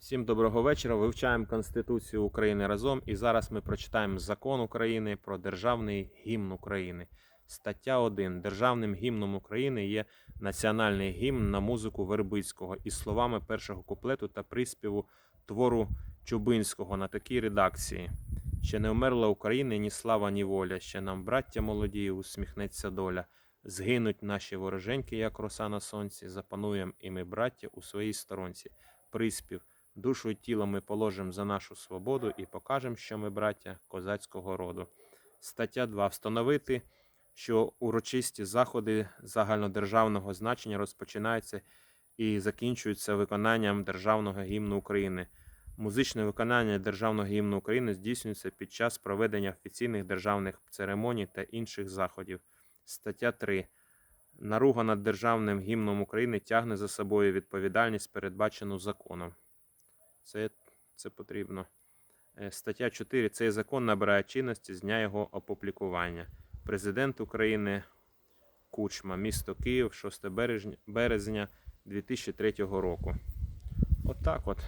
Всім доброго вечора. Вивчаємо Конституцію України разом. І зараз ми прочитаємо закон України про державний гімн України. Стаття 1. Державним гімном України є національний гімн на музику Вербицького із словами першого куплету та приспіву твору Чубинського на такій редакції. Ще не вмерла Україна, ні слава, ні воля. Ще нам, браття молоді, усміхнеться доля. Згинуть наші вороженьки, як роса на сонці. Запануєм і ми, браття, у своїй сторонці. Приспів. Душу і тіло ми положимо за нашу свободу і покажемо, що ми браття козацького роду. Стаття 2. Встановити, що урочисті заходи загальнодержавного значення розпочинаються і закінчуються виконанням державного гімну України. Музичне виконання державного гімну України здійснюється під час проведення офіційних державних церемоній та інших заходів. Стаття 3. Наруга над державним гімном України тягне за собою відповідальність, передбачену законом. Це, це потрібно. Е, Стаття 4. Цей закон набирає чинності з дня його опублікування. Президент України Кучма, місто Київ, 6 березня, березня 2003 року. От так от.